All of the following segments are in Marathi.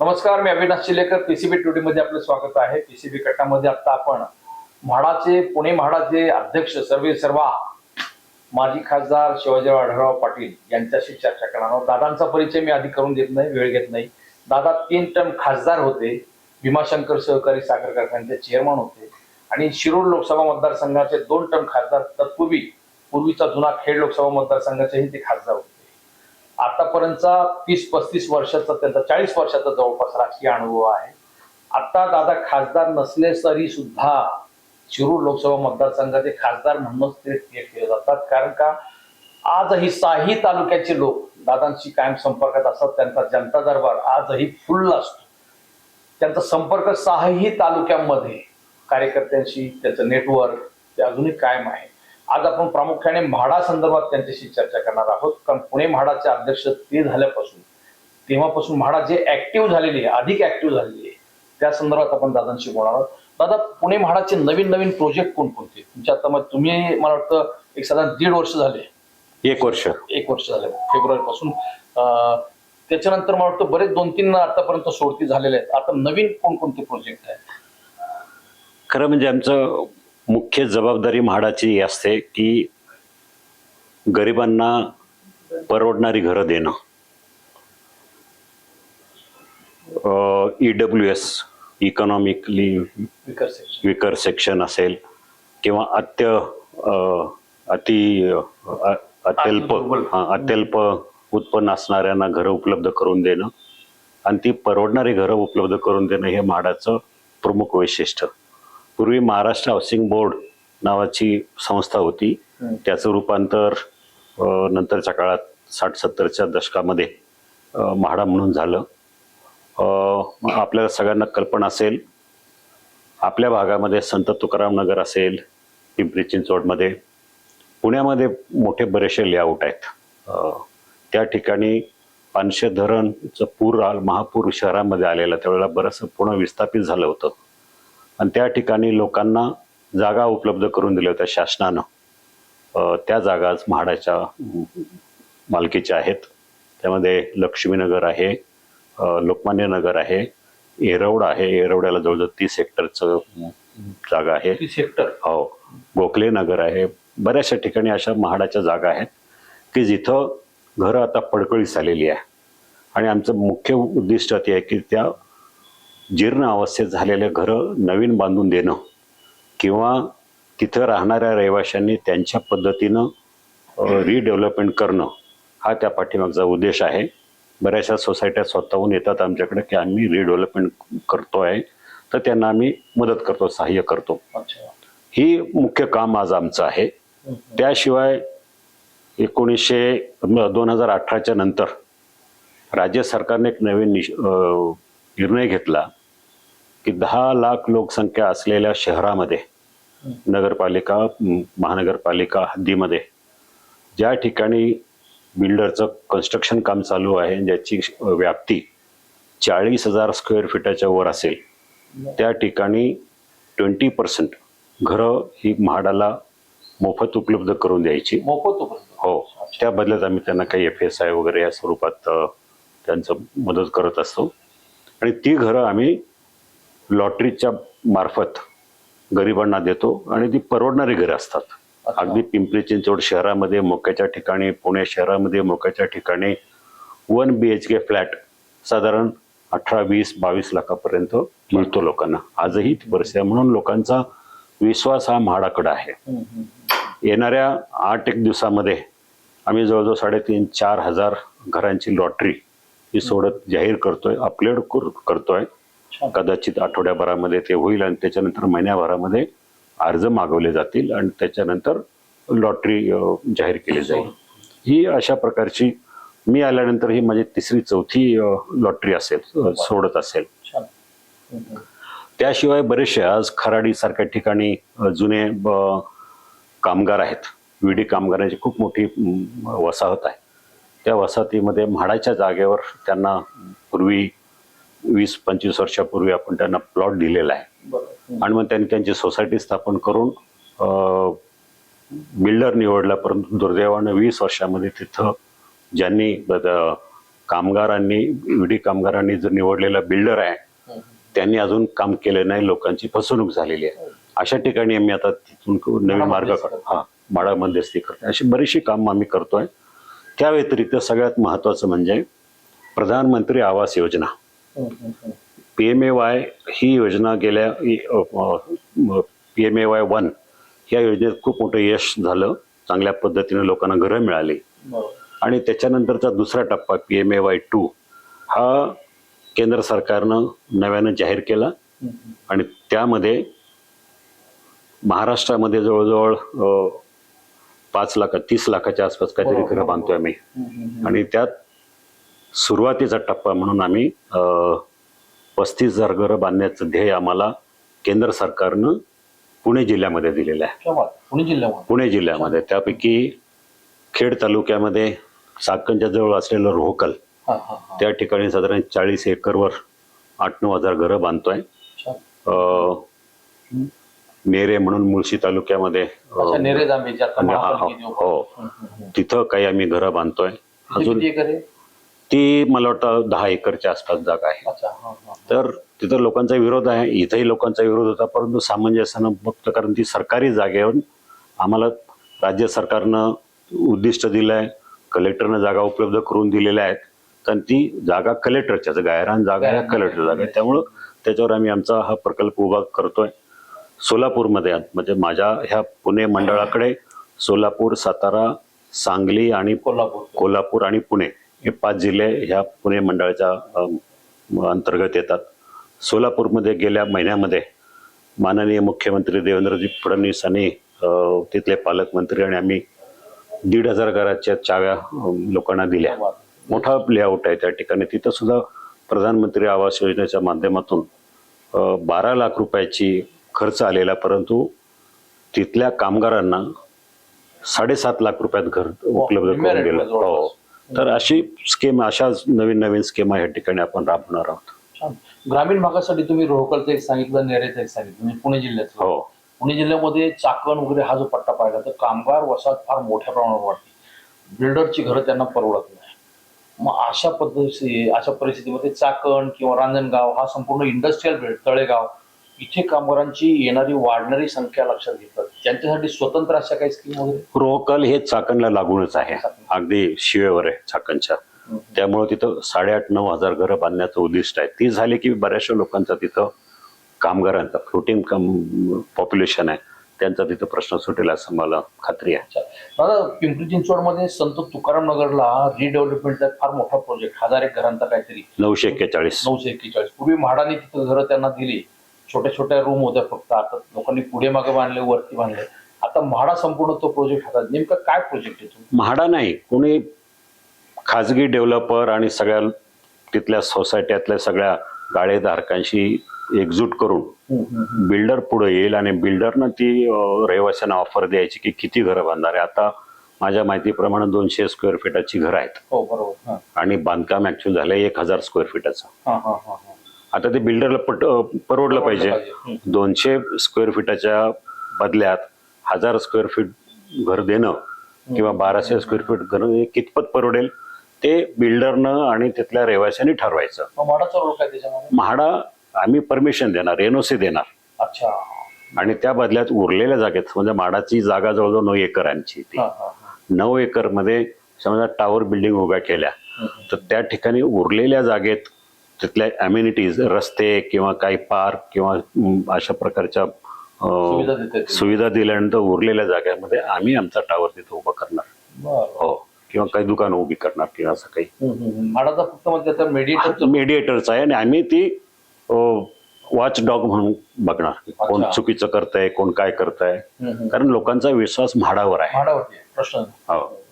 नमस्कार मी अविनाश चिलेकर. पीसीबी टुडे मध्ये आपलं स्वागत आहे. पीसीबी कट्टामध्ये आता आपण म्हाडाचे पुणे म्हाडाचे अध्यक्ष सर्वे सर्वा माजी खासदार शिवाजीराव आढळराव पाटील यांच्याशी चर्चा करणार आहोत. दादांचा परिचय मी आधी करून देत नाही वेळ घेत नाही. दादा तीन टर्म खासदार होते भीमाशंकर सहकारी साखर कारखान्याचे चेअरमन होते आणि शिरूर लोकसभा मतदारसंघाचे दोन टर्म खासदार तत्पूर्वी पूर्वीचा जुना खेड लोकसभा मतदारसंघाचेही ते खासदार होते. आतापर्यंतचा तीस पस्तीस वर्षाचा त्यांचा चाळीस वर्षाचा जवळपास राजकीय अनुभव आहे. आता दादा खासदार नसले तरी सुद्धा शिरूर लोकसभा मतदारसंघाचे खासदार म्हणूनच ते केले जातात. कारण का? आजही साही तालुक्याचे लोक दादांशी कायम संपर्कात असतात. त्यांचा जनता दरबार आजही फुल्ल असतो. त्यांचा संपर्क सहाही तालुक्यांमध्ये कार्यकर्त्यांशी त्याचं नेटवर्क ते अजूनही कायम आहे. आज आपण प्रामुख्याने म्हाडा संदर्भात त्यांच्याशी चर्चा करणार आहोत. कारण पुणे म्हाडाचे अध्यक्ष ते झाल्यापासून तेव्हापासून म्हाडा जे ऍक्टिव्ह झालेली आहे अधिक ऍक्टिव्ह झालेली आहे त्या संदर्भात आपण दादांशी बोलणार आहोत. दादा पुणे म्हाडाचे नवीन नवीन प्रोजेक्ट कोणकोणते? तुमच्या आता मग तुम्ही मला वाटतं एक साधारण दीड वर्ष झाले. एक वर्ष. एक वर्ष झाले. फेब्रुवारी पासून त्याच्यानंतर मला वाटतं बरेच दोन तीन आतापर्यंत सोडती झालेले आहेत. आता नवीन कोणकोणते प्रोजेक्ट आहेत? खरं म्हणजे आमचं मुख्य जबाबदारी म्हाडाची ही असते की गरिबांना परवडणारी घरं देणं. E W S economically weaker section असेल किंवा अत्य अति अत्यल्प अत्यल्प उत्पन्न असणाऱ्यांना घरं उपलब्ध करून देणं आणि ती परवडणारी घरं उपलब्ध करून देणं हे म्हाडाचं प्रमुख वैशिष्ट्य. पूर्वी महाराष्ट्र हाऊसिंग बोर्ड नावाची संस्था होती. त्याचं रूपांतर नंतरच्या काळात साठ सत्तरच्या दशकामध्ये म्हाडा म्हणून झालं. आपल्याला सगळ्यांना कल्पना असेल आपल्या भागामध्ये संत तुकाराम नगर असेल पिंपरी चिंचवडमध्ये. पुण्यामध्ये मोठे बरेचसे लेआउट आहेत. त्या ठिकाणी पानशे धरणचं पूर आल महापूर शहरामध्ये आलेला त्यावेळेला बरंचसं पुणे विस्थापित झालं होतं. आणि त्या ठिकाणी लोकांना जागा उपलब्ध करून दिल्या होत्या शासनानं. त्या जागा आज म्हाडाच्या मालकीच्या आहेत. त्यामध्ये लक्ष्मीनगर आहे लोकमान्य नगर आहे येरवड आहे. येरवड्याला जवळजवळ तीस हेक्टरचं जागा आहे. ती सेक्टर हो. गोखले नगर आहे. बऱ्याचशा ठिकाणी अशा म्हाडाच्या जागा आहेत की जिथं घरं आता पडकळीस आलेली आहे. आणि आमचं मुख्य उद्दिष्ट ते आहे की त्या जीर्ण अवस्थेत झालेल्या घरं नवीन बांधून देणं किंवा तिथं राहणाऱ्या रहिवाशांनी त्यांच्या पद्धतीनं रिडेव्हलपमेंट करणं हा त्या पाठीमागचा उद्देश आहे. बऱ्याचशा सोसायट्या स्वतःहून येतात आमच्याकडे की आम्ही रिडेव्हलपमेंट करतो आहे तर त्यांना आम्ही मदत करतो सहाय्य करतो. ही मुख्य काम आज आमचं आहे. त्याशिवाय एकोणीसशे दोन हजार अठराच्या नंतर राज्य सरकारने एक नवीन निर्णय घेतला. की दहा लाख लोकसंख्या असलेल्या शहरामध्ये नगरपालिका महानगरपालिका हद्दीमध्ये ज्या ठिकाणी बिल्डरचं कन्स्ट्रक्शन काम चालू आहे ज्याची व्याप्ती चाळीस हजार स्क्वेअर फीटाच्या वर असेल त्या ठिकाणी ट्वेंटी पर्सेंट घरं ही म्हाडाला मोफत उपलब्ध करून द्यायची. मोफत उपलब्ध. हो. त्या बदल्यात आम्ही त्यांना काही एफ एस आय वगैरे या स्वरूपात त्यांचं मदत करत असतो. आणि ती घरं आम्ही लॉटरीच्या मार्फत गरिबांना देतो आणि ती परवडणारी घरं असतात. अगदी पिंपरी चिंचवड शहरामध्ये मोक्याच्या ठिकाणी पुणे शहरामध्ये मोक्याच्या ठिकाणी one B H K flat साधारण अठरा वीस बावीस लाखापर्यंत मिळतो लोकांना आजही ती परिस्थिती आहे म्हणून लोकांचा विश्वास हा म्हाडाकडे आहे. येणाऱ्या आठ एक दिवसामध्ये आम्ही जवळजवळ साडेतीन चार हजार घरांची लॉटरी ही सोडत जाहीर करतोय अपलोड करतोय. कदाचित आठवड्याभरामध्ये ते होईल आणि त्याच्यानंतर महिन्याभरामध्ये अर्ज मागवले जातील आणि त्याच्यानंतर लॉटरी जाहीर केली जाईल. ही. अशा प्रकारची मी आल्यानंतर ही माझी तिसरी चौथी लॉटरी असेल सोडत असेल. त्याशिवाय बरेचसे आज खराडी सारख्या ठिकाणी जुने कामगार आहेत. विडी कामगारांची खूप मोठी वसाहत आहे. त्या वसाहतीमध्ये म्हाडाच्या जागेवर त्यांना पूर्वी वीस पंचवीस वर्षापूर्वी आपण त्यांना प्लॉट दिलेला आहे. आणि मग त्यांनी त्यांची सोसायटी स्थापन करून बिल्डर निवडला परंतु दुर्दैवानं वीस वर्षामध्ये तिथं ज्यांनी कामगारांनी विडी कामगारांनी जो निवडलेला बिल्डर आहे. त्यांनी अजून काम केलं नाही लोकांची फसवणूक झालेली आहे अशा ठिकाणी आम्ही आता तिथून नवीन मार्ग हा माडा मध्यस्थी करतो अशी बरीचशी काम आम्ही करतोय त्या व्यतिरिक्त सगळ्यात महत्वाचं म्हणजे Pradhanmantri Awas Yojana. P M A Y ही योजना गेल्या P M A Y one या योजनेत खूप मोठं यश झालं चांगल्या पद्धतीने लोकांना घरं मिळाली. आणि त्याच्यानंतरचा दुसरा टप्पा P M A Y two हा केंद्र सरकारनं नव्यानं जाहीर केला. आणि त्यामध्ये महाराष्ट्रामध्ये जवळजवळ पाच लाख तीस लाखाच्या आसपास काहीतरी. घरं बांधतोय आम्ही. आणि त्यात सुरुवातीचा टप्पा म्हणून आम्ही पस्तीस हजार घरं बांधण्याचं ध्येय आम्हाला केंद्र सरकारनं पुणे जिल्ह्यामध्ये दिलेलं आहे. पुणे जिल्ह्यामध्ये? पुणे जिल्ह्यामध्ये. त्यापैकी खेड तालुक्यामध्ये चाकणच्या जवळ असलेलं रोहकल त्या ठिकाणी साधारण चाळीस एकरवर आठ नऊ हजार घरं बांधतोय. नेरे म्हणून मुळशी तालुक्यामध्ये हा-. तिथं काही आम्ही घरं बांधतोय. अजून? ती मला वाटतं दहा एकरच्या आसपास जागा आहे. तर तिथं लोकांचा विरोध आहे इथंही लोकांचा विरोध होता परंतु सामंजस्यानं बघतो कारण ती सरकारी जागेवर आम्हाला राज्य सरकारनं उद्दिष्ट दिलं आहे कलेक्टरनं जागा उपलब्ध करून दिलेल्या आहेत. कारण ती जागा कलेक्टरच्या गायरान जागा आहे कलेक्टर जागा आहे. त्यामुळं त्याच्यावर आम्ही आमचा हा प्रकल्प उभा करतोय. सोलापूरमध्ये म्हणजे माझ्या ह्या पुणे मंडळाकडे सोलापूर सातारा सांगली आणि कोल्हापूर. कोल्हापूर आणि पुणे हे पाच जिल्हे ह्या पुणे मंडळाच्या अंतर्गत येतात. सोलापूरमध्ये गेल्या महिन्यामध्ये माननीय मुख्यमंत्री देवेंद्रजी फडणवीस आणि तिथले पालकमंत्री आणि आम्ही दीड हजार घराच्या चाव्या लोकांना दिल्या. मोठा लेआउट आहे त्या ठिकाणी. तिथं सुद्धा प्रधानमंत्री आवास योजनेच्या माध्यमातून बारा लाख रुपयाची खर्च आलेला परंतु तिथल्या कामगारांना साडेसात लाख रुपयात घर उपलब्ध करून दिलं. हो. तर अशी स्कीम अशाच नवीन नवीन स्कीमा या ठिकाणी आपण राबवणार आहोत. ग्रामीण भागासाठी तुम्ही रोहकलचं एक सांगितलं नेरेचं एक सांगितलं म्हणजे पुणे जिल्ह्याचं हो. पुणे जिल्ह्यामध्ये चाकण वगैरे हा जो पट्टा पाहिला तर कामगार वसाहत फार मोठ्या प्रमाणावर वाढते. बिल्डरची घरं त्यांना परवडत नाही. मग अशा पद्धती अशा परिस्थितीमध्ये चाकण किंवा रांजणगाव हा संपूर्ण इंडस्ट्रीयल बेल्ट तळेगाव इथे कामगारांची येणारी वाढणारी संख्या लक्षात घेतात त्यांच्यासाठी स्वतंत्र अशा काही स्कीम वगैरे? रोकल हे चाकणला लागूनच आहे. अगदी शिवेवर आहे चाकणच्या. त्यामुळे तिथं साडेआठ नऊ हजार घरं बांधण्याचं उद्दिष्ट आहे. ती झाली की बऱ्याचशा लोकांचा तिथं कामगारांचा फ्लोटिंग कम पॉप्युलेशन आहे. त्यांचा तिथं प्रश्न सुटेल असं मला खात्री आहे. दादा पिंपरी चिंचवडमध्ये संत तुकाराम नगरला रिडेव्हलपमेंटचा फार मोठा प्रोजेक्ट हजार एक घरांचा काहीतरी. नऊशे एक्केचाळीस. नऊशे एक्केचाळीस. पूर्वी म्हाडाने तिथं घरं त्यांना दिली. छोट्या छोट्या रूम होत्या फक्त. आता लोकांनी पुढे मागे बांधले वरती बांधले. आता म्हाडा संपूर्ण तो प्रोजेक्ट हातात नेमका काय प्रोजेक्ट आहे तो? म्हाडा नाही कोणी खाजगी डेव्हलपर आणि सगळ्या तिथल्या सोसायट्यातल्या सगळ्या गाळेधारकांशी एकजूट करून बिल्डर पुढे येईल आणि बिल्डरनं ती रहिवाशांना ऑफर द्यायची की किती घरं बांधणार आहे. आता माझ्या माहितीप्रमाणे दोनशे स्क्वेअर फीटाची घरं आहेत. हो बरोबर. आणि बांधकाम ऍक्च्युअल झालंय एक हजार स्क्वेअर फीटाचं. आता ते बिल्डरला पट परवडलं पाहिजे. दोनशे स्क्वेअर फीटाच्या बदल्यात हजार स्क्वेअर फीट घर देणं किंवा बाराशे स्क्वेअर फीट घर कितपत परवडेल ते बिल्डरनं आणि तिथल्या रहिवाशांनी ठरवायचं. म्हाडाचा म्हाडा आम्ही परमिशन देणार एनओसी देणार. अच्छा. आणि त्या बदल्यात उरलेल्या जागेत म्हणजे माडाची जागा जवळजवळ नऊ एकर आमची ती नऊ एकरमध्ये समजा टावर बिल्डिंग उभ्या केल्या. तर त्या ठिकाणी उरलेल्या जागेत तिथल्या अम्युनिटीज रस्ते किंवा काही पार्क किंवा अशा प्रकारच्या अं, सुविधा दिल्यानंतर उरलेल्या जागेमध्ये आम्ही आमचा टावर तिथं उभा करणार. हो. किंवा काही दुकानं उभी करणार किंवा असं काही. म्हाडाचा फक्त म्हणजे मीडिएटरचा आहे आणि आम्ही ती वॉच डॉग म्हणून बघणार. की कोण अच्छा. चुकीचं करतंय कोण काय करतंय. कारण लोकांचा विश्वास म्हाडावर आहे. म्हाडावरती आहे, प्रश्न. हो.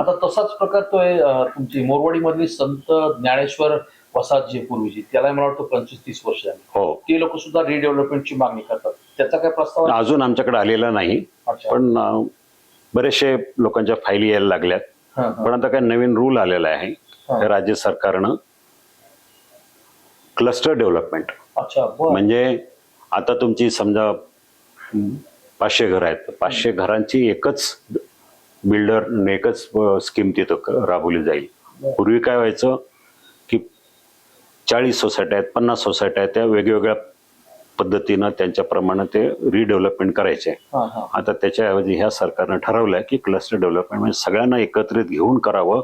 आता तसाच प्रकार तो आहे अं, तुमची मोरवाडी मधली संत ज्ञानेश्वर वसाहत जी पूर्वीची त्याला मला वाटतं पंचवीस तीस वर्ष झाली. हो. ते लोक सुद्धा रिडेव्हलपमेंटची मागणी करतात. त्याचा काय प्रस्ताव? अजून आमच्याकडे आलेला नाही. पण बरेचसे लोकांच्या फायली यायला लागल्यात. पण आता काय नवीन रूल आलेला आहे राज्य सरकारनं क्लस्टर डेव्हलपमेंट म्हणजे आता तुमची समजा पाचशे घर आहेत पाचशे घरांची एकच बिल्डर एकच स्कीम तिथं राबवली जाईल. पूर्वी काय व्हायचं चाळीस सोसायट्या आहेत पन्नास सोसायट्या आहेत त्या वेगवेगळ्या पद्धतीनं त्यांच्याप्रमाणे ते रिडेव्हलपमेंट करायचे. आता त्याच्याऐवजी ह्या सरकारनं ठरवलं की क्लस्टर डेव्हलपमेंट म्हणजे सगळ्यांना एकत्रित घेऊन करावं.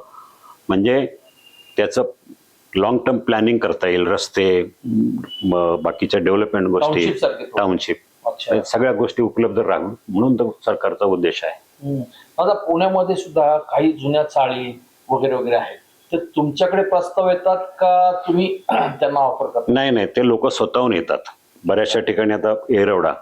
म्हणजे त्याचं लॉंग टर्म प्लॅनिंग करता येईल रस्ते बाकीच्या डेव्हलपमेंट गोष्टी. टाउनशिप अच्छा. सगळ्या गोष्टी उपलब्ध राहावं म्हणून तो सरकारचा उद्देश आहे. आता पुण्यामध्ये सुद्धा काही जुन्या चाळी वगैरे वगैरे आहेत. तर तुमच्याकडे प्रस्ताव येतात का तुम्ही त्यांना ऑफर करता नाही नाही ते लोक स्वतःहून येतात बऱ्याचशा ठिकाणी आता एरवडा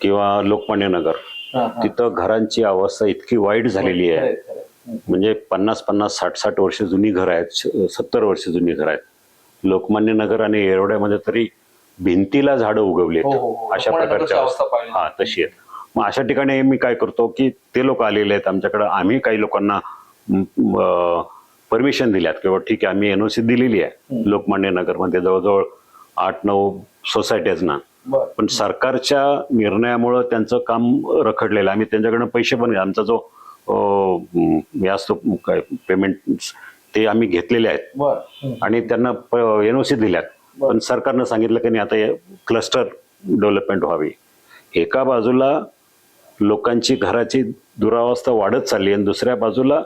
किंवा लोकमान्य नगर हा, हा. तिथं घरांची अवस्था इतकी वाईट झालेली आहे खरंय, खरंय. हम्म. म्हणजे पन्नास पन्नास साठ साठ वर्ष जुनी घर आहेत सत्तर वर्ष जुनी घर आहेत लोकमान्य नगर आणि येरवड्यामध्ये तरी भिंतीला झाडं उगवली हो, हो, हो. अशा लोकमान्य प्रकारची नगरची अवस्था अवस्था पाहिली. हा तशी आहे मग अशा ठिकाणी मी काय करतो की ते लोक आलेले आहेत आमच्याकडे आम्ही काही लोकांना परमिशन दिल्यात किंवा ठीक आहे आम्ही एनओसी दिलेली आहे. लोकमान्य नगरमध्ये जवळजवळ आठ नऊ सोसायटीजना बरं. पण सरकारच्या निर्णयामुळं त्यांचं काम रखडलेलं आहे. आम्ही त्यांच्याकडनं पैसे पण आमचा जो हे असतो काय पेमेंट ते आम्ही घेतलेले आहेत. आणि त्यांना एनओसी दिल्यात. पण सरकारनं सांगितलं की नाही आता क्लस्टर डेव्हलपमेंट व्हावी. एका बाजूला लोकांची घराची दुरावस्था वाढत चालली आणि दुसऱ्या बाजूला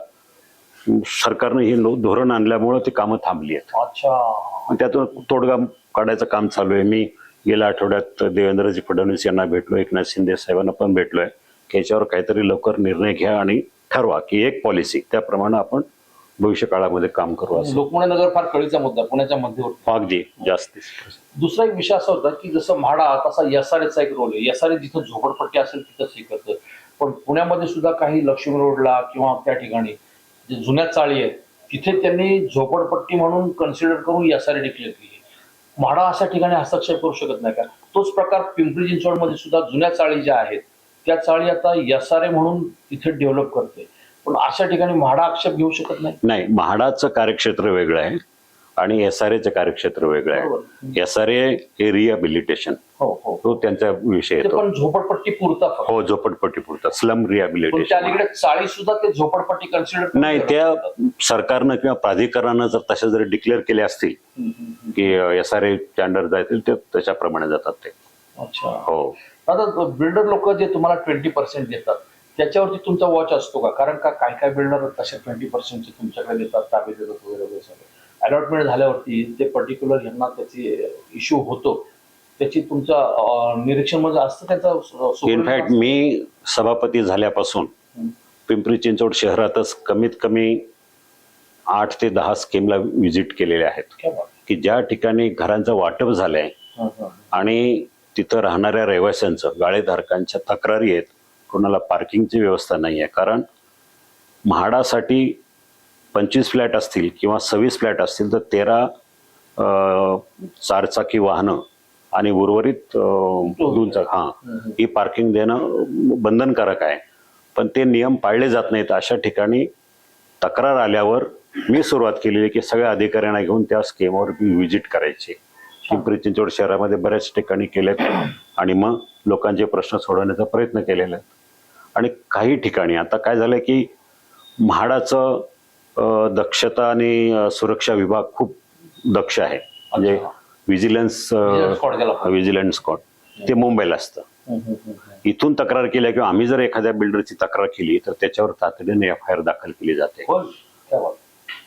सरकारनं हे धोरण आणल्यामुळं ती कामं थांबली आहेत. अच्छा. त्यातून तोडगा काढायचं काम चालू आहे. मी गेल्या आठवड्यात देवेंद्रजी फडणवीस यांना भेटलो एकनाथ शिंदे साहेबांना पण भेटलोय. की याच्यावर काहीतरी लवकर निर्णय घ्या आणि ठरवा की एक पॉलिसी त्याप्रमाणे आपण भविष्य काळामध्ये काम करू असं. लोकमान्य नगर फार कळीचा मुद्दा पुण्याच्या मध्यवर्ती. अगदी जास्ती. दुसरा एक विषय असा होता की जसं म्हाडा तसा एसआरएचा एक रोल आहे. एसआरए जिथं झोपडपट्टी असेल तिथंच हे करतं पण पुण्यामध्ये सुद्धा काही लक्ष्मी रोडला किंवा त्या ठिकाणी जे जुन्या चाळी आहेत तिथे त्यांनी झोपडपट्टी म्हणून कन्सिडर करून यासारी डिक्लेअर केली. म्हाडा अशा ठिकाणी हस्तक्षेप करू शकत नाही का तोच प्रकार पिंपरी चिंचवडमध्ये सुद्धा जुन्या चाळी ज्या आहेत त्या चाळी आता एसआरए म्हणून तिथे डेव्हलप करते पण अशा ठिकाणी म्हाडा आक्षेप घेऊ शकत नाही? नाही म्हाडाचं कार्यक्षेत्र वेगळं आहे. आणि एस आर एचं कार्यक्षेत्र वेगळं आहे. एस आर ए हे रिहॅबिलिटेशन हो हो. तो त्यांचा विषय ते येतो. पण झोपडपट्टी पुरता हो झोपडपट्टी पुरता. स्लम रिहॅबिलिटेशन चाळी सुद्धा ते झोपडपट्टी कन्सिडर नाही त्या सरकारनं किंवा प्राधिकरणानं जर तशा जर डिक्लेअर केले असतील की एस आर ए स्टँडर्ड जातील ते त्याच्याप्रमाणे जातात ते. अच्छा. हो. आता बिल्डर लोक जे तुम्हाला ट्वेंटी पर्सेंट देतात त्याच्यावरती तुमचा वॉच असतो का? कारण का काय काय बिल्डर तसे ट्वेंटी पर्सेंटचे तुमच्याकडे देतात ताबे देतात वगैरे वगैरे अलॉटमेंट झाल्यावरती ते पर्टिक्युलर यांना त्याची इश्यू होतो त्याची तुमचा निरीक्षणमध्ये असतं त्यांचा इनफॅक्ट मी सभापती झाल्यापासून. पिंपरी चिंचवड शहरातच कमीत कमी आठ ते दहा स्कीमला व्हिजिट केलेले आहेत. की ज्या ठिकाणी घरांचं वाटप झालंय. आणि तिथं राहणाऱ्या रहिवाशांचं गाळेधारकांच्या तक्रारी आहेत कोणाला पार्किंगची व्यवस्था नाही आहे कारण म्हाडासाठी पंचवीस फ्लॅट असतील किंवा सव्वीस फ्लॅट असतील तर तेरा चारचाकी वाहनं आणि उर्वरित अं, दोन चाक हां. हं. पार्किंग देणं बंधनकारक आहे. पण ते नियम पाळले जात नाहीत. अशा ठिकाणी तक्रार आल्यावर मी सुरुवात केलेली की सगळ्या अधिकाऱ्यांना घेऊन त्या स्कीमवर मी व्हिजिट करायची. पिंपरी चिंचवड शहरामध्ये बऱ्याच ठिकाणी केलेत आणि मग लोकांचे प्रश्न सोडवण्याचा प्रयत्न केलेला आहे. आणि काही ठिकाणी आता काय झालंय की म्हाडाचं दक्षता आणि सुरक्षा विभाग खूप दक्ष आहे. म्हणजे म्हणतात. विजिलन्स स्कॉट ते मुंबईला असतं. इथून तक्रार केल्या किंवा आम्ही जर एखाद्या बिल्डरची तक्रार केली तर त्याच्यावर तातडीने एफ आय आर दाखल केली जाते.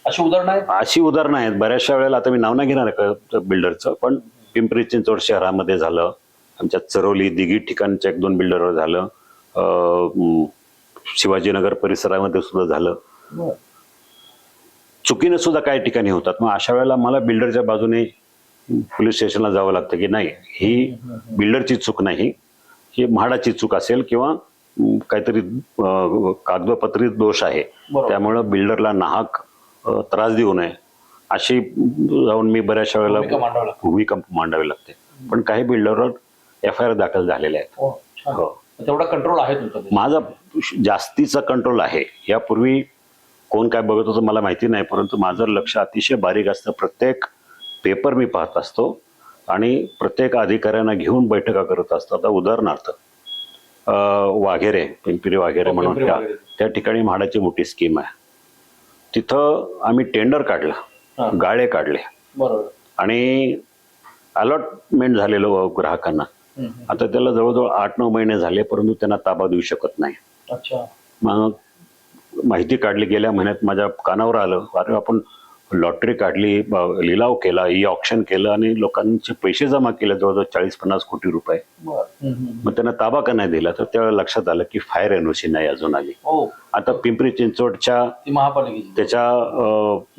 अशी उदाहरणं आहेत? अशी उदाहरणं आहेत. बऱ्याचशा वेळेला आता मी नाव नाही घेणार बिल्डरचं पण पिंपरी चिंचवड शहरामध्ये झालं. आमच्या चरोली दिघी ठिकाणच्या एक दोन बिल्डरवर झालं. शिवाजीनगर परिसरामध्ये सुद्धा झालं. चुकीनं सुद्धा काही ठिकाणी होतात मग अशा वेळेला मला बिल्डरच्या बाजूने पोलीस स्टेशनला जावं लागतं की नाही ही बिल्डरची चूक नाही ही म्हाडाची चूक असेल किंवा काहीतरी कागदोपत्री दोष आहे. त्यामुळं बिल्डरला नाहक त्रास देऊ नये अशी जाऊन मी बऱ्याचशा वेळेला. भूमिका मांडावी लागते पण काही बिल्डरवर एफ आय आर दाखल झालेले आहेत हो. हो. तेवढा कंट्रोल आहे. माझा जास्तीचा कंट्रोल आहे यापूर्वी कोण काय बघत होतं मला माहिती नाही परंतु माझं लक्ष अतिशय बारीक असतं. प्रत्येक पेपर मी पाहत असतो आणि प्रत्येक अधिकाऱ्यांना घेऊन बैठका करत असतो. आता उदाहरणार्थ वाघेरे पिंपरी वाघेरे हो, म्हणून त्या. त्या ठिकाणी म्हाडाची मोठी स्कीम आहे. तिथं आम्ही टेंडर काढलं. गाळे काढले. आणि अलॉटमेंट झालेलं ग्राहकांना. आता त्याला जवळजवळ आठ नऊ महिने झाले परंतु त्यांना ताबा देऊ शकत नाही. मग माहिती काढली गेल्या महिन्यात माझ्या कानावर आलं. अरे आपण लॉटरी काढली लिलाव केला ई ऑप्शन केलं आणि लोकांचे पैसे जमा केले जवळजवळ चाळीस पन्नास कोटी रुपये. मग त्यांना ताबा का नाही दिला? तर त्यावेळेला लक्षात आलं की फायर एनओसी नाही अजून आली. हो. आता पिंपरी चिंचवडच्या महापालिकेची. त्याच्या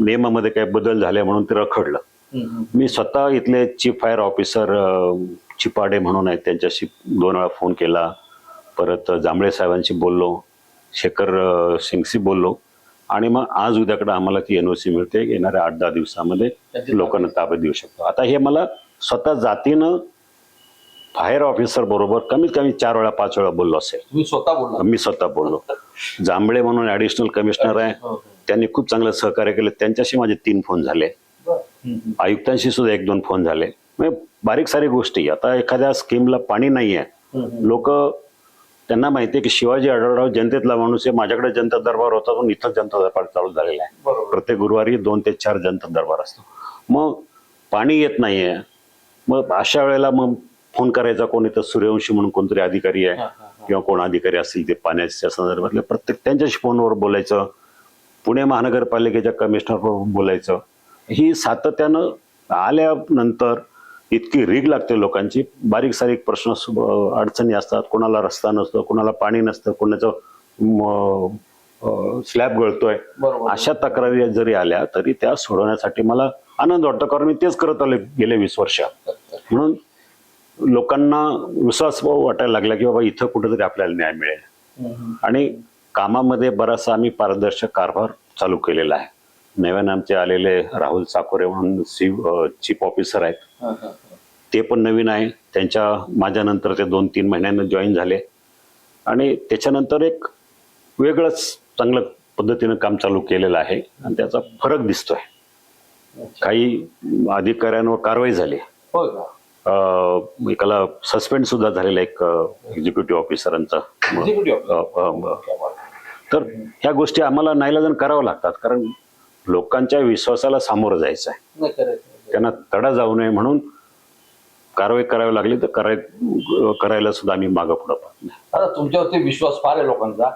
नियमामध्ये काही बदल झाले म्हणून ते रखडलं. मी स्वतः इथले चीफ फायर ऑफिसर चिपाडे म्हणून आहेत त्यांच्याशी दोन वेळा फोन केला. परत जांभळे साहेबांशी बोललो. शेखर सिंगशी बोललो. आणि मग आज उद्याकडे आम्हाला ती एनओसी मिळते. येणाऱ्या आठ दहा दिवसामध्ये लोकांना ताब्यात देऊ शकतो. आता हे मला स्वतः जातीनं फायर ऑफिसर बरोबर कमीत कमी चार वेळा पाच वेळा बोललो असेल. तुम्ही स्वतः बोलला. मी स्वतः बोललो. जांभळे म्हणून ऍडिशनल कमिशनर आहे. हो, हो. त्यांनी खूप चांगलं सहकार्य केलं. त्यांच्याशी माझे तीन फोन झाले. आयुक्तांशी सुद्धा एक दोन फोन झाले. म्हणजे बारीक सारी गोष्टी. आता एखाद्या स्कीमला पाणी नाही आहे. लोक त्यांना माहिती आहे की शिवाजी आढळराव जनतेतला माणूस आहे. माझ्याकडे जनता दरबार होता पण इथं जनता दरबार चालू झालेला आहे. प्रत्येक गुरुवारी दोन ते चार जनता दरबार असतो. मग पाणी येत नाहीये. मग अशा वेळेला मग फोन करायचा कोण इथं? सूर्यवंशी म्हणून कोणतरी अधिकारी आहे. किंवा कोण अधिकारी असतील ते पाण्याच्या संदर्भातले. प्रत्येक त्यांच्याशी फोनवर बोलायचं. पुणे महानगरपालिकेच्या कमिशनरवर बोलायचं. ही सातत्यानं आल्यानंतर इतकी रीग लागते लोकांची. बारीक सारीक प्रश्न अडचणी असतात. कोणाला रस्ता नसतो कोणाला पाणी नसतं कोणाचं स्लॅब गळतोय. अशा तक्रारी जरी आल्या तरी त्या सोडवण्यासाठी मला आनंद वाटतो. कारण मी तेच करत आले गेले वीस वर्ष. म्हणून लोकांना विश्वास वाटायला लागला की बाबा इथं कुठेतरी आपल्याला न्याय मिळेल. आणि कामामध्ये बराचसा आम्ही पारदर्शक कारभार चालू केलेला आहे. नव्याने आमचे आलेले राहुल चाकोरे म्हणून सी चीफ ऑफिसर आहेत. ते पण नवीन आहे. त्यांच्या माझ्यानंतर ते दोन तीन महिन्यांनी जॉईन झाले. आणि त्याच्यानंतर एक वेगळंच चांगलं पद्धतीनं काम चालू केलेलं आहे. आणि त्याचा फरक दिसतोय. काही अधिकाऱ्यांवर कारवाई झाली. एकाला सस्पेंड सुद्धा झालेला एक एक्झिक्युटिव्ह ऑफिसरांचा. तर ह्या गोष्टी आम्हाला नाईलाजन कराव्या लागतात. कारण लोकांच्या विश्वासाला सामोरं जायचं आहे त्यांना तडा जाऊ नये म्हणून कारवाई करावी लागली तर कराय करायला सुद्धा आम्ही मागं पुढं पाहत नाही तुमच्यावरती विश्वास फार आहे लोकांचा.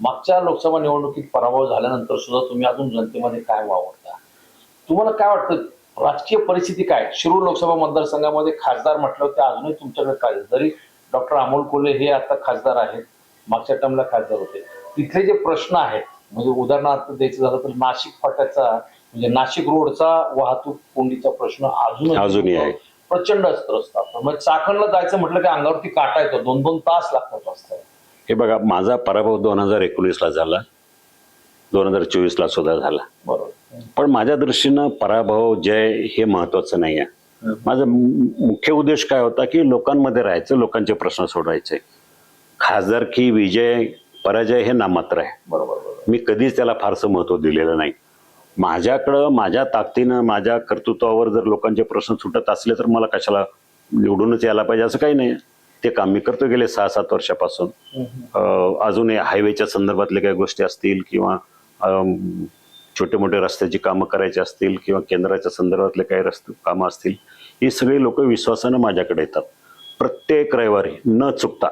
मागच्या लोकसभा निवडणुकीत पराभव झाल्यानंतर सुद्धा तुम्ही अजून जनतेमध्ये काय वावरता? तुम्हाला काय वाटतं? राजकीय परिस्थिती काय? शिरूर लोकसभा मतदारसंघामध्ये खासदार म्हटलं तर अजूनही तुमच्याकडे काय? जरी डॉक्टर अमोल कोल्हे हे आता खासदार आहेत मागच्या टर्मला खासदार होते. तिथले जे प्रश्न आहेत म्हणजे उदाहरणार्थ द्यायचं झालं तर नाशिक फाट्याचा म्हणजे नाशिक रोडचा वाहतूक कोंडीचा प्रश्न अजूनही अजूनही आहे. प्रचंड अस्त्रस्त असतो म्हणजे चाकणला जायचं म्हटलं की अंगावरती काटा येतो. दोन दोन तास लागतात रस्त्यावर. हे बघा माझा पराभव दोन हजार एकोणीसला झाला. दोन हजार चोवीसला सुद्धा झाला. बरोबर. पण माझ्या दृष्टीनं पराभव जय हे महत्वाचं नाही आहे माझा मुख्य उद्देश काय होता की लोकांमध्ये राहायचं लोकांचे प्रश्न सोडवायचे. खासदारकी विजय पराजय हे नामात्र आहे. बरोबर. मी कधीच त्याला फारसं महत्त्व दिलेलं नाही. माझ्याकडं माझ्या ताकदीनं माझ्या कर्तृत्वावर जर लोकांचे प्रश्न सुटत असले तर मला कशाला निवडूनच यायला पाहिजे असं काही नाही. ते काम मी करतो गेले सहा सात वर्षापासून. अजून हे हायवेच्या संदर्भातले काही गोष्टी असतील किंवा छोटे मोठे रस्त्याची कामं करायची असतील किंवा केंद्राच्या संदर्भातले काही रस्ते कामं असतील ही सगळी लोक विश्वासानं माझ्याकडे येतात. प्रत्येक रविवारी न चुकता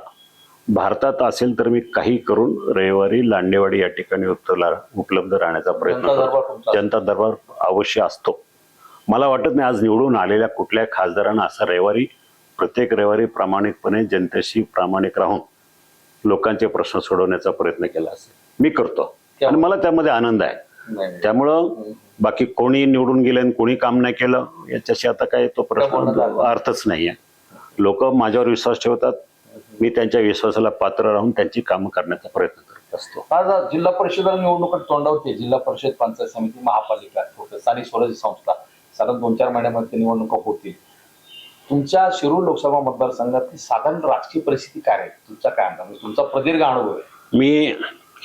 भारतात असेल तर मी काही करून रविवारी लांडेवाडी या ठिकाणी उत्तरला उपलब्ध राहण्याचा प्रयत्न जनता दरबार करतो जनता दरबार अवश्य असतो. मला वाटत नाही आज निवडून आलेल्या कुठल्या खासदारांना असा रविवारी प्रत्येक रविवारी प्रामाणिकपणे जनतेशी प्रामाणिक राहून लोकांचे प्रश्न सोडवण्याचा प्रयत्न केला असेल. मी करतो. आणि मला त्यामध्ये आनंद आहे. नाही, नाही. त्यामुळं बाकी कोणी निवडून गेले आणि कोणी काम नाही केलं याच्याशी आता काय तो प्रश्न अर्थच नाहीये. लोक माझ्यावर विश्वास ठेवतात. मी त्यांच्या विश्वासाला पात्र राहून त्यांची कामं करण्याचा प्रयत्न करत असतो. आज जिल्हा परिषद निवडणूक तोंडावरती आहे. जिल्हा परिषद पंचायत समिती महापालिका स्थानिक स्वराज्य संस्था. साधारण दोन चार महिन्यामध्ये ते निवडणुका होतील. तुमच्या शिरूर लोकसभा मतदारसंघातली साधारण राजकीय परिस्थिती काय आहे? तुमचा काय अंदाज? म्हणजे तुमचा प्रदीर्घ अनुभव आहे. मी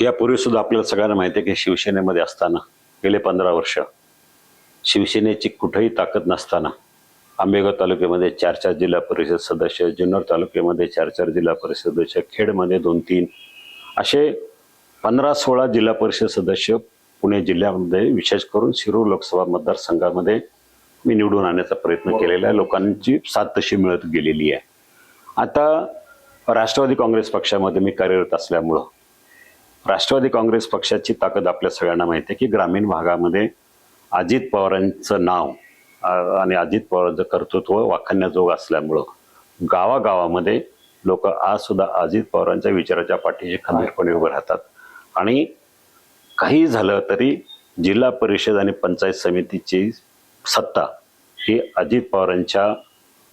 यापूर्वी सुद्धा आपल्याला सगळ्यांना माहिती आहे की शिवसेनेमध्ये असताना गेले पंधरा वर्ष शिवसेनेची कुठेही ताकद नसताना आंबेगाव तालुक्यामध्ये चार चार जिल्हा परिषद सदस्य जुन्नर तालुक्यामध्ये चार चार जिल्हा परिषद सदस्य खेडमध्ये दोन तीन असे पंधरा सोळा जिल्हा परिषद सदस्य पुणे जिल्ह्यामध्ये विशेष करून शिरूर लोकसभा मतदारसंघामध्ये मी निवडून आणण्याचा प्रयत्न केलेला आहे. लोकांची साथ तशी मिळत गेलेली आहे. आता राष्ट्रवादी काँग्रेस पक्षामध्ये मी कार्यरत असल्यामुळं राष्ट्रवादी काँग्रेस पक्षाची ताकद आपल्या सगळ्यांना माहिती आहे की ग्रामीण भागामध्ये अजित पवारांचं नाव आणि अजित पवारांचं कर्तृत्व वाखाणण्याजोग असल्यामुळं गावागावामध्ये लोक आज सुद्धा अजित पवारांच्या विचाराच्या पाठीशी खंबीरपणे उभे राहतात. आणि काही झालं तरी जिल्हा परिषद आणि पंचायत समितीची सत्ता ही अजित पवारांच्या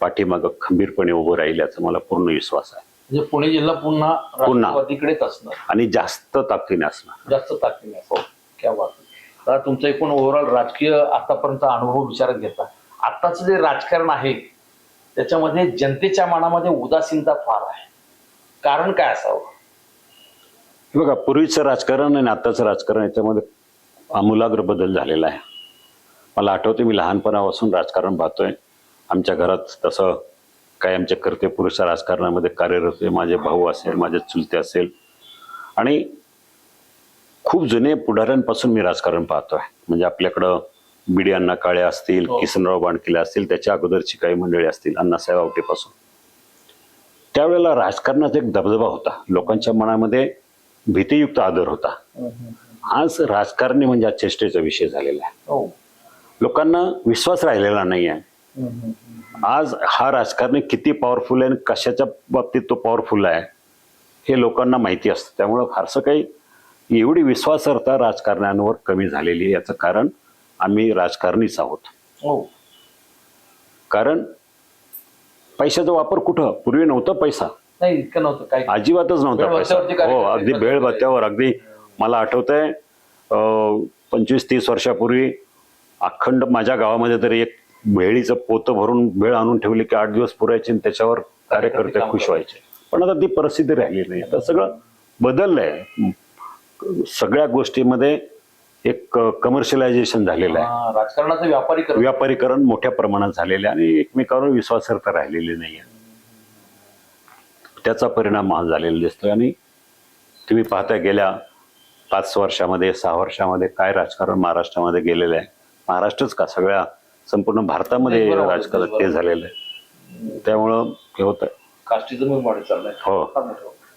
पाठीमागं खंबीरपणे उभं राहील याचा मला पूर्ण विश्वास आहे. म्हणजे पुणे जिल्हा पुन्हा पुन्हा. राष्ट्रवादीकडेच असणार. आणि जास्त ताकदीने असणार. जास्त ताकदीने हो क्या बात. तुमचा एकूण ओव्हरऑल राजकीय आतापर्यंत अनुभव विचारात घेता. आत्ताचं जे राजकारण आहे त्याच्यामध्ये जनतेच्या मनामध्ये उदासीनता फार आहे. कारण काय असावं? बघा पूर्वीचं राजकारण आणि आत्ताचं राजकारण याच्यामध्ये आमूलाग्र बदल झालेला आहे. मला आठवते मी लहानपणापासून राजकारण पाहतोय. आमच्या घरात तसं काही आमच्या कर्ते पुरुष राजकारणामध्ये कार्यरत होते माझे भाऊ असेल माझे चुलते असेल. आणि खूप जुने पुढाऱ्यांपासून मी राजकारण पाहतोय. म्हणजे आपल्याकडं बिडी अण्णा काळे असतील हो. किसनराव बांडकिले असतील त्याच्या अगोदरची काही मंडळी असतील अण्णासाहेब आवटेपासून. त्यावेळेला राजकारणाचा एक दबदबा होता. लोकांच्या मनामध्ये भीतीयुक्त आदर होता. आज राजकारणी म्हणजे आज चेष्टेचा विषय झालेला आहे. हो. लोकांना विश्वास राहिलेला नाही आहे आज हा राजकारणी किती पॉवरफुल आहे आणि कशाच्या बाबतीत तो पॉवरफुल आहे हे लोकांना माहिती असतं. त्यामुळं फारसं काही एवढी विश्वासार्हता राजकारण्यांवर कमी झालेली आहे याचं कारण आम्ही राजकारणीच आहोत. हो. कारण पैशाचा वापर कुठं? पूर्वी नव्हता पैसा. अजिबातच नव्हता पैसा. हो अगदी. भेळ भत्त्यावर अगदी मला आठवतंय पंचवीस तीस वर्षापूर्वी अखंड माझ्या गावामध्ये तरी एक भेळीचं पोतं भरून भेळ आणून ठेवली की आठ दिवस पुरायचे आणि त्याच्यावर कार्यकर्ते खुश व्हायचे. पण आता ती परिस्थिती राहिली नाही. आता सगळं बदललंय. सगळ्या गोष्टीमध्ये एक कमर्शियलायझेशन झालेलं आहे. हा, राजकारणाचं व्यापारीकरण. व्यापारीकरण मोठ्या प्रमाणात झालेले आहे आणि एकमेकांवर विश्वासार्हता राहिलेली नाही आहे त्याचा परिणाम आज झालेला दिसतोय आणि तुम्ही पाहता गेल्या पाच वर्षामध्ये सहा वर्षामध्ये काय राजकारण महाराष्ट्रामध्ये गेलेलं आहे. महाराष्ट्रच का? सगळ्या संपूर्ण भारतामध्ये राजकारण ते. झालेलं आहे. त्यामुळं हे होत आहे काष्टीचं चाललंय. हो.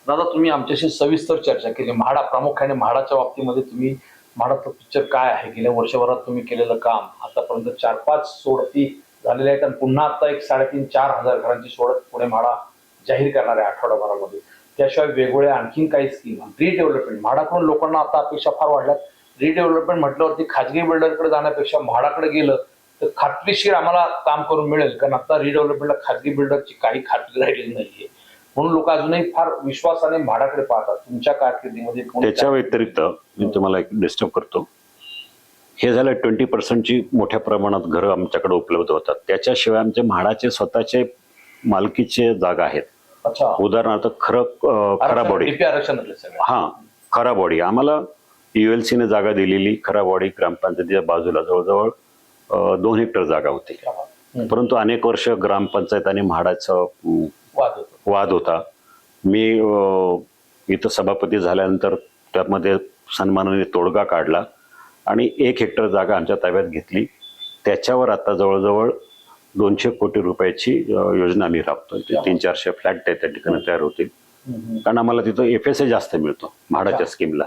दादा तुम्ही आमच्याशी सविस्तर चर्चा केली. म्हाडा प्रामुख्याने म्हाडाच्या बाबतीमध्ये तुम्ही म्हाडाचं पिक्चर काय आहे? गेल्या वर्षभरात तुम्ही केलेलं काम. आतापर्यंत चार पाच सोडती झालेल्या आहेत आणि पुन्हा आता एक साडेतीन चार हजार घरांची सोडत पुणे म्हाडा जाहीर करणार आहे आठवड्याभरामध्ये त्याशिवाय वेगवेगळ्या आणखीन काही स्कीम रिडेव्हलपमेंट म्हाडाकडून लोकांना आता अपेक्षा फार वाढल्यात. रिडेव्हलपमेंट म्हटल्यावरती खाजगी बिल्डरकडे जाण्यापेक्षा म्हाडाकडे गेलं तर खात्रीशीर आम्हाला काम करून मिळेल. कारण आता रिडेव्हलपमेंटला खाजगी बिल्डरची काही खात्री राहिलेली नाहीये. म्हणून लोक अजूनही फार विश्वासाने म्हाडाकडे पाहतात. तुमच्या कारकिर्दीमध्ये त्याच्या व्यतिरिक्त मी तुम्हाला एक डिस्टर्ब करतो. हे झालं ट्वेंटी पर्सेंटची मोठ्या प्रमाणात घरं आमच्याकडे उपलब्ध होतात. त्याच्याशिवाय आमचे म्हाडाचे स्वतःचे मालकीचे जागा आहेत. अच्छा. उदाहरणार्थ खरं सगळे. हा खराबवाडी आम्हाला युएलसीने जागा दिलेली खराबवाडी ग्रामपंचायतीच्या बाजूला जवळजवळ दोन हेक्टर जागा होती. परंतु अनेक वर्ष ग्रामपंचायत आणि म्हाडाचं अं, वाद होतो. वाद होता. मी इथं सभापती झाल्यानंतर त्यामध्ये सन्मानाने तोडगा काढला आणि एक हेक्टर जागा आमच्या ताब्यात घेतली. त्याच्यावर आता जवळजवळ दोनशे कोटी रुपयाची योजना आम्ही राबतोय ते तीन चारशे फ्लॅट त्या ठिकाणी तयार होतील. कारण आम्हाला तिथं एफ एस ए जास्त मिळतो म्हाडाच्या स्कीमला.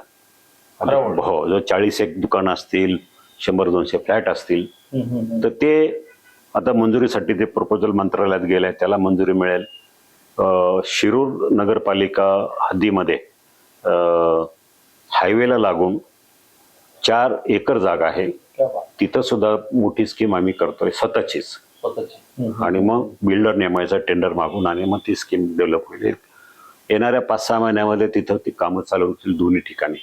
हो जो चाळीस एक दुकानं असतील शंभर दोनशे फ्लॅट असतील. तर ते आता मंजुरीसाठी ते प्रपोजल मंत्रालयात गेले त्याला मंजुरी मिळेल. शिरूर नगरपालिका हद्दीमध्ये अं, हायवेला लागून चार एकर जागा आहे. तिथं सुद्धा मोठी स्कीम आम्ही करतोय स्वतःचीच. आणि मग बिल्डर नेमायचा टेंडर मागून आणि मग ती स्कीम डेव्हलप होईल येणाऱ्या पाच सहा महिन्यामध्ये तिथं ती कामं चालू होतील दोन्ही ठिकाणी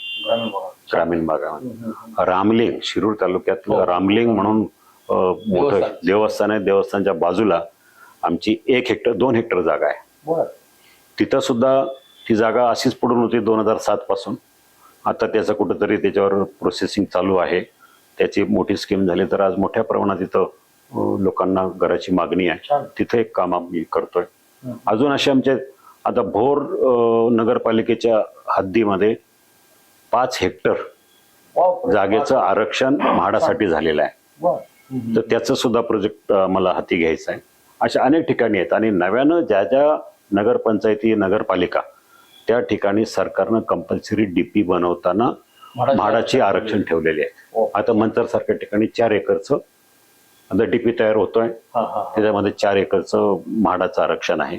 ग्रामीण भागामध्ये. रामलिंग शिरूर तालुक्यातलं हो. रामलिंग म्हणून मोठं देवस्थान. आहे देवस्थानच्या बाजूला आमची एक हेक्टर दोन हेक्टर जागा आहे. तिथं सुद्धा ती जागा अशीच पडून होती दोन हजार सात पासून आता त्याचं कुठंतरी त्याच्यावर प्रोसेसिंग चालू आहे त्याची मोठी स्कीम झाली तर आज मोठ्या प्रमाणात तिथं लोकांना घराची मागणी आहे. तिथं एक काम आम्ही करतोय. अजून असे आमचे आता भोर नगरपालिकेच्या हद्दीमध्ये पाच हेक्टर. जागेचं आरक्षण म्हाडासाठी झालेलं आहे. तर त्याचं सुद्धा प्रोजेक्ट मला हाती घ्यायचा आहे अशा अनेक ठिकाणी आहेत. आणि नव्यानं ज्या ज्या नगरपंचायती नगरपालिका त्या ठिकाणी सरकारनं कंपल्सरी डीपी बनवताना म्हाडाची आरक्षण ठेवलेले हो. आहे आता मंतर सारख्या ठिकाणी चार एकरचं आता डीपी तयार होतोय. हा, हा. त्याच्यामध्ये चार एकरचं म्हाडाचं आरक्षण आहे.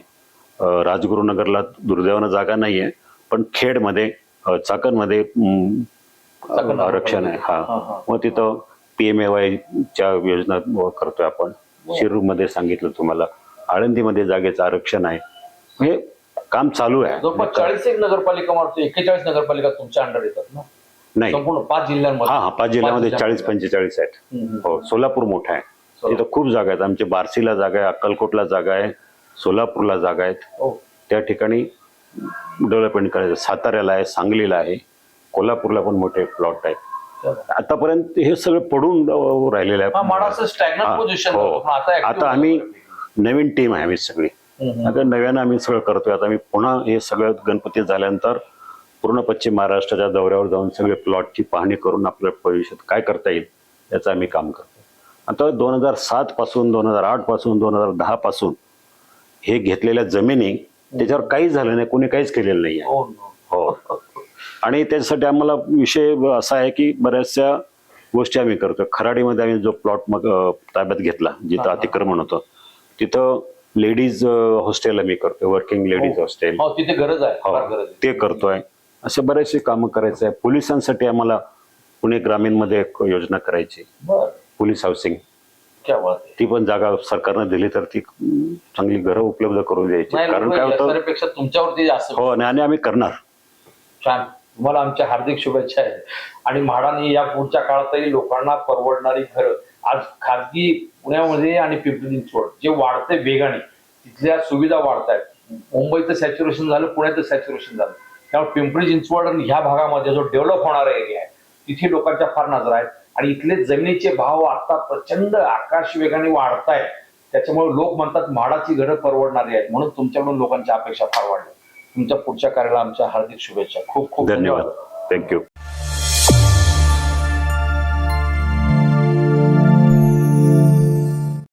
राजगुरुनगरला दुर्दैवानं जागा नाहीये पण खेडमध्ये चाकणमध्ये आरक्षण आहे. हा, हा. हा. मग तिथं पी एम ए वायच्या योजना करतोय आपण. शिरूरमध्ये सांगितलं तुम्हाला. आळंदीमध्ये जागेचं आरक्षण आहे. हे काम चालू आहे. जवळपास चाळीस एक नगरपालिका मारतो एक्केचाळीस नगरपालिका तुमच्या अंडर येतात ना? नाही. संपूर्ण पाच जिल्ह्यांमध्ये. हा हा पाच जिल्ह्यामध्ये चाळीस पंचेचाळीस आहेत. हो सोलापूर मोठा आहे. तिथं खूप जागा आहेत. आमच्या बार्शीला जागा आहे अक्कलकोटला जागा आहे सोलापूरला जागा आहेत. हो. त्या ठिकाणी डेव्हलपमेंट करायचं. साताऱ्याला आहे सांगलीला आहे. कोल्हापूरला पण मोठे प्लॉट आहेत. आतापर्यंत हे सगळं पडून राहिलेलं आहे हा. आता आम्ही. नवीन टीम आहे आम्ही सगळी. आता नव्यानं आम्ही सगळं करतोय आता आम्ही पुन्हा हे सगळं गणपती झाल्यानंतर पूर्ण पश्चिम महाराष्ट्राच्या दौऱ्यावर जाऊन सगळे प्लॉटची पाहणी करून आपल्या भविष्यात काय करता येईल याचं आम्ही काम करतो आता दोन हजार सात पासून दोन हजार आठपासून दोन हजार दहा पासून हे घेतलेल्या जमिनी त्याच्यावर काहीच झालं नाही कोणी काहीच केलेलं नाही हो. हो आणि त्याच्यासाठी आम्हाला विषय असा आहे की बऱ्याचशा गोष्टी आम्ही करतो खराडीमध्ये आम्ही जो प्लॉट मग ताब्यात घेतला जिथं हा. अतिक्रमण होतं तिथं लेडीज हॉस्टेल आम्ही करतोय वर्किंग लेडीज हॉस्टेल. हो तिथे गरज आहे हो गरज आहे. ते करतोय. असे बरेचसे कामं करायचे आहे. पोलिसांसाठी आम्हाला पुणे ग्रामीणमध्ये एक योजना करायची. Police housing. ती पण जागा सरकारनं दिली तर ती चांगली घरं उपलब्ध करून द्यायची. कारण काय होतं? तुमच्यावरती जास्त हो आणि आणि आम्ही करणार. छान. तुम्हाला आमच्या हार्दिक शुभेच्छा आहेत. आणि म्हाडाने या पुढच्या काळातही लोकांना परवडणारी घरं आज खाजगी पुण्यामध्ये आणि पिंपरी चिंचवड जे वाढते वेगाने तिथल्या सुविधा वाढत आहेत मुंबईचं सॅच्युरेशन झालं पुण्याचं सॅच्युरेशन झालं. त्यामुळे पिंपरी चिंचवड ह्या भागामध्ये जो डेव्हलप होणारा एरिया आहे तिथे लोकांच्या फार नजर आहेत. आणि इथले जमिनीचे भाव आता प्रचंड आकाश वेगाने वाढत आहेत त्याच्यामुळे लोक म्हणतात म्हाडाची घरं परवडणारी आहेत. म्हणून तुमच्याकडून लोकांच्या अपेक्षा फार वाढल्या. तुमच्या पुढच्या कार्याला आमच्या हार्दिक शुभेच्छा. खूप खूप धन्यवाद. थँक्यू